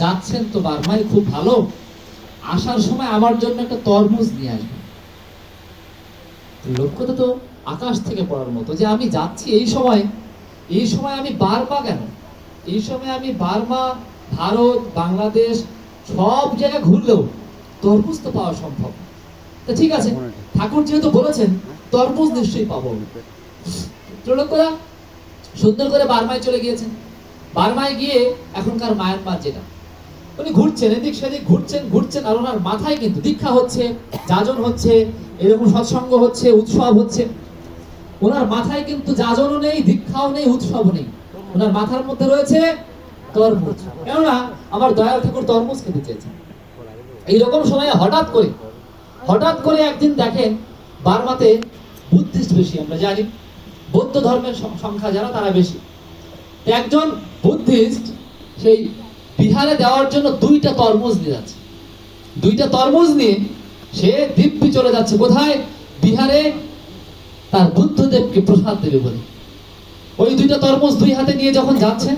যাচ্ছেন তো খুব ভালো। আসার সময় আমার জন্য একটা তরমুজ নিয়ে আসবেন। লক্ষ্যটা তো আকাশ থেকে পড়ার মতো যে আমি যাচ্ছি এই সময়। এই সময় আমি বারমা কেন? এই সময় আমি বার্মা, ভারত, বাংলাদেশ সব জায়গায় ঘুরলেও তরমুজ তো পাওয়া সম্ভব। তা ঠিক আছে, ঠাকুর যেহেতু বলেছেন, তরমুজ নিশ্চয়ই পাবো। ত্রৈলোক্যরা সুন্দর করে বার্মায় চলে গিয়েছেন। বার্মায় গিয়ে এখনকার মায়ানমার যেটা উনি ঘুরছেন, এদিক সেদিক ঘুরছেন ঘুরছেন আর ওনার মাথায় কিন্তু দীক্ষা হচ্ছে, যাজন হচ্ছে, এরকম সৎসঙ্গ হচ্ছে, উৎসব হচ্ছে। ওনার মাথায় কিন্তু যাজনও নেই, দীক্ষাও নেই, উৎসবও নেই। ওনার মাথার মধ্যে রয়েছে তরমুজ। কেননা আমার দয়াল ঠাকুর তরমুজ খেতে চেয়েছেন। এইরকম সময়ে হঠাৎ করে হঠাৎ করে একদিন দেখেন বার্মাতে বুদ্ধিস্ট বেশি, আমরা জানি। বৌদ্ধ ধর্মের সংখ্যা যারা, তারা বেশি। একজন বুদ্ধিস্ট সেই বিহারে দেওয়ার জন্য দুইটা তরমুজ নিয়ে যাচ্ছে। দুইটা তরমুজ নিয়ে সে দিব্যি চলে যাচ্ছে। কোথায়? বিহারে তার বুদ্ধদেবকে প্রসাদ দেবে বলে। ওই দুইটা তরমুজ দুই হাতে নিয়ে যখন যাচ্ছে